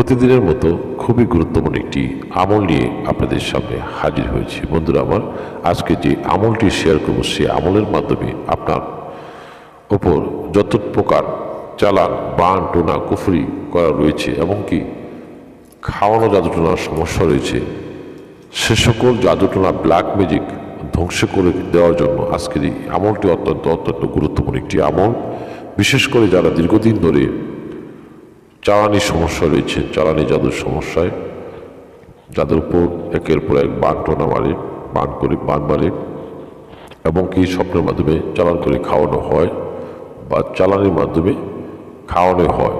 প্রতিদিনের মতো খুবই গুরুত্বপূর্ণ একটি আমল নিয়ে আপনাদের সামনে হাজির হয়েছি। বন্ধুরা, আমার আজকে যে আমলটি শেয়ার করব, সে আমলের মাধ্যমে আপনার ওপর যত প্রকার চালান, বান, টোনা, কুফরি করা রয়েছে এমনকি খাওয়ানো জাদুটোনার সমস্যা রয়েছে, সে সকল জাদুটোনা ব্ল্যাক ম্যাজিক ধ্বংস করে দেওয়ার জন্য আজকের এই আমলটি অত্যন্ত অত্যন্ত গুরুত্বপূর্ণ একটি আমল। বিশেষ করে যারা দীর্ঘদিন ধরে চালানি সমস্যা রয়েছে চালানি জাদুর সমস্যায়। যাদের উপর একের পর এক বান টোনা মারে, বান করে বান মারে, এবং কি স্বপ্নের মাধ্যমে চালান করে খাওয়ানো হয় বা চালানির মাধ্যমে খাওয়ানো হয়।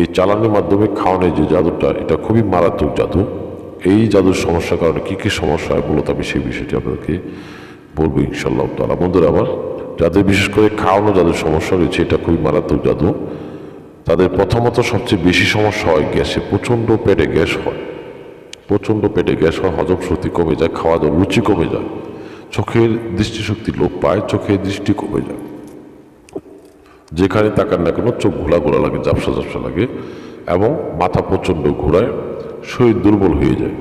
এই চালানির মাধ্যমে খাওয়ানোর যে জাদুটা, এটা খুবই মারাত্মক জাদু। এই জাদুর সমস্যার কারণে কী কী সমস্যা হয় মূলত আমি সেই বিষয়টি আপনাদেরকে বলব ইনশাল্লাহ তালা বন্ধুরা, আমার যাদের বিশেষ করে খাওয়ানো যাদের সমস্যা রয়েছে, এটা খুবই মারাত্মক জাদু। তাদের প্রথমত সবচেয়ে বেশি সমস্যা হয় গ্যাসে। প্রচণ্ড পেটে গ্যাস হয়। প্রচণ্ড পেটে গ্যাস হয়, হজম শক্তি কমে যায়, খাওয়া দাওয়া রুচি কমে যায়। চোখের দৃষ্টিশক্তি লোপ পায়, চোখের দৃষ্টি কমে যায়। যেখানে তাকান না কেন, চোখ ঘোলা ঘোলা লাগে, ঝাপসা ঝাপসা লাগে এবং মাথা প্রচণ্ড ঘোরায়, শরীর দুর্বল হয়ে যায়।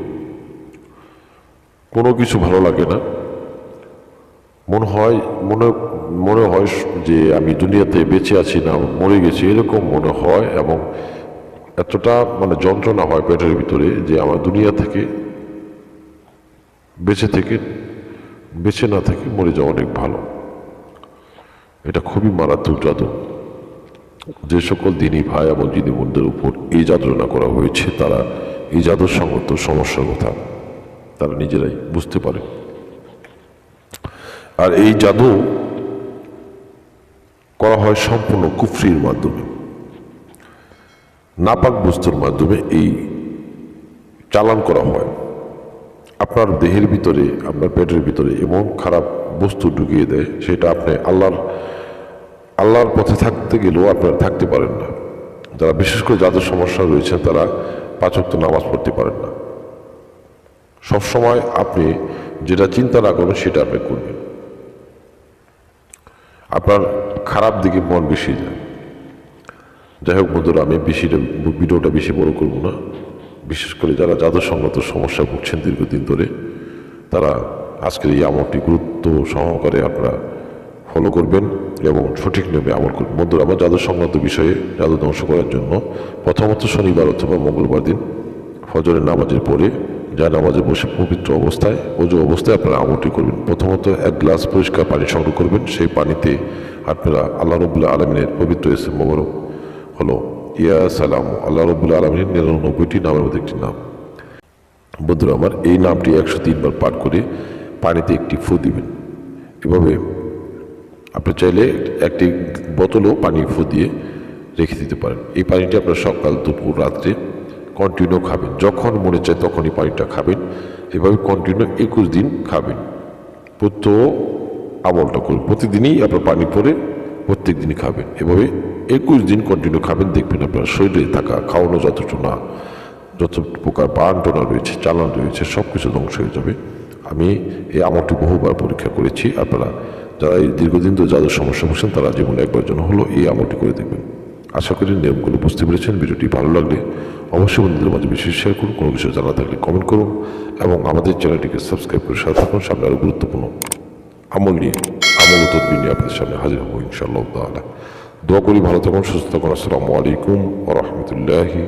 কোনো কিছু ভালো লাগে না। মনে হয়, মনে মনে হয় যে আমি দুনিয়াতে বেঁচে আছি না, মরে গেছি, এরকম মনে হয় এবং এতটা মানে যন্ত্রণা হয় পেটের ভিতরে যে আমার দুনিয়া থেকে বেঁচে থেকে, বেঁচে না থেকে মরে যাওয়া অনেক ভালো। এটা খুবই মারাত্মক জাদু। যে সকল দিনী ভাই এবং দিনী বোনদের উপর এই যাতনা করা হয়েছে, তারা এই জাদুর সঙ্গত সমস্যার কথা, তারা নিজেরাই বুঝতে পারে। আর এই জাদু করা হয় সম্পূর্ণ কুফরির মাধ্যমে, নাপাক বস্তুর মাধ্যমে এই চালান করা হয়। আপনার দেহের ভিতরে, আপনার পেটের ভিতরে এমন খারাপ বস্তু ঢুকিয়ে দেয়, সেটা আপনি আল্লাহর আল্লাহর পথে থাকতে গেলেও আপনারা থাকতে পারেন না। যারা বিশেষ করে যাদের সমস্যা রয়েছে, তারা পাঁচক্ত নামাজ পড়তে পারেন না। সবসময় আপনি যেটা চিন্তা না করবেন সেটা আপনি করবেন। আপনার খারাপ দিকে মন বেশি যায়। যাই হোক বন্ধুরা, আমি বেশি ভিডিওটা বেশি বড় করব না। বিশেষ করে যারা জাদুসঙ্গত সমস্যা ভুগছেন দীর্ঘদিন ধরে, তারা আজকের এই আমলটি গুরুত্ব সহকারে আপনারা ফলো করবেন এবং সঠিক নিয়মে আমল করবেন। বন্ধুরা আমার জাদু সংক্রান্ত বিষয়ে জাদু ধ্বংস করার জন্য প্রথমত শনিবার অথবা মঙ্গলবার দিন ফজরের নামাজের পরে নামাজে বসে পবিত্র অবস্থায় ওজু অবস্থায় আপনারা আমলটি করবেন। প্রথমত এক গ্লাস পরিষ্কার পানি সংগ্রহ করবেন। সেই পানিতে আপনারা আল্লাহ রবুল্লাহ আলমিনের পবিত্র এসে মোবারক হলো ইয়া সালাম। আল্লাহ রবুল্লাহ আলমিনের নিরানব্বইটি নামের মধ্যে একটি নাম। বন্ধুরা আমার, এই নামটি একশো তিনবার পাঠ করে পানিতে একটি ফু দিবেন। এভাবে আপনি চাইলে একটি বোতলও পানি ফু দিয়ে রেখে দিতে পারেন। এই পানিটি আপনার সকাল, দুপুর, রাত্রে কন্টিনিউ খাবেন। যখন মনে চায় তখনই পানিটা খাবেন। এভাবে কন্টিনিউ একুশ দিন খাবেন। প্রত্যহ আমলটা করুন। প্রতিদিনই আপনার পানি পরে প্রত্যেক দিনই খাবেন। এভাবে একুশ দিন কন্টিনিউ খাবেন। দেখবেন আপনার শরীরে থাকা খাওয়ানো যতটুকু না, যত প্রকার বান টোনা রয়েছে, চালান রয়েছে সব কিছু ধ্বংস হয়ে যাবে। আমি এই আমলটি বহুবার পরীক্ষা করেছি। আপনারা যারা এই দীর্ঘদিন ধরে যাদের সমস্যা বসেন তারা জীবনে একবার জন্য হলো এই আমলটি করে দেখবেন। আশা করি নিয়মগুলো বুঝতে পেরেছেন। ভিডিওটি ভালো লাগলে অবশ্যই বন্ধুদের মাঝে বেশি শেয়ার করুন, কোনো কিছু জানা থাকলে কমেন্ট করুন এবং আমাদের চ্যানেলটিকে সাবস্ক্রাইব করে সাথে থাকুন। সামনে আরও গুরুত্বপূর্ণ আমল নিয়ে, আমল উত্তর নিয়ে আপনাদের সামনে হাজির হব ইনশাআল্লাহ দোয়া করি ভালো থাকুন, সুস্থ থাকুন। আসসালামু আলাইকুম ও রহমতুল্লাহি